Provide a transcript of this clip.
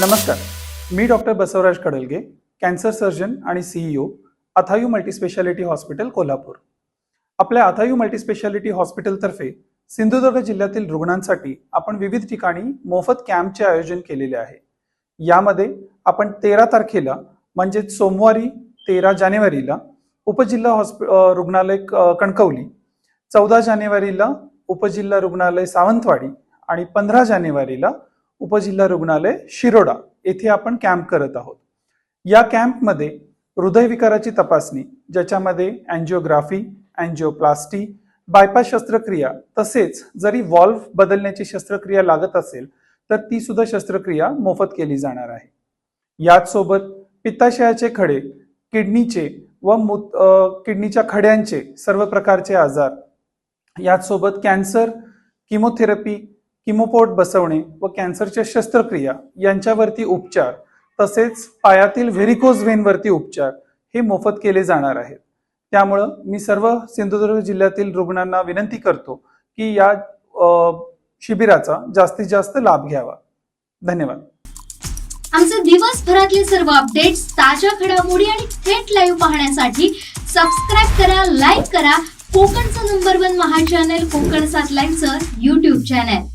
नमस्कार. मी doctor Basavaraj Kadalge cancer surgeon आणि CEO Athayu multispeciality hospital Kolhapur. आपल्या Athayu multispeciality हॉस्पिटलतर्फे Sindhudurg जिल्ह्यातील रुग्णांसाठी आपण विविध ठिकाणी मोफत कॅम्पचे आयोजन केलेले आहे. यामध्ये आपण तेरा तारखेला म्हणजेच सोमवारी तेरा जानेवारीला उपजिल्हा हॉस्पि रुग्णालय कणकवली चौदा जानेवारीला उपजिल्हा रुग्णालय सावंतवाडी आणि पंधरा जानेवारीला उपजिल्हा रुग्णालय शिरोडा येथे आपण कॅम्प करत आहोत. या कॅम्पमध्ये हृदयविकाराची तपासणी ज्याच्यामध्ये अँजिओग्राफी अँजिओप्लास्टी बायपास शस्त्रक्रिया तसेच जरी वॉल्व्ह बदलण्याची शस्त्रक्रिया लागत असेल तर ती सुद्धा शस्त्रक्रिया मोफत केली जाणार आहे. याच सोबत पित्ताशयाचे खडे किडनीचे व मूत किडनीच्या खड्यांचे सर्व प्रकारचे आजार याचसोबत कॅन्सर किमोथेरपी किमोपोट बसवणे व कॅन्सरच्या शस्त्रक्रिया यांच्यावरती उपचार तसेच पायातील व्हेरिकोज व्हेनवरती उपचार हे मोफत केले जाणार आहेत. त्यामुळं मी सर्व सिंधुदुर्ग जिल्ह्यातील रुग्णांना विनंती करतो की या शिबिराचा जास्तीत जास्त लाभ घ्यावा. धन्यवाद. आमचे दिवसभरातले सर्व अपडेट्स ताज्या घडामोडी आणि थेट लाईव्ह पाहण्यासाठी सबस्क्राईब करा लाईक करा. कोकणचं number one Maha channel Konkan सात लाईनचं युट्यूब चॅनल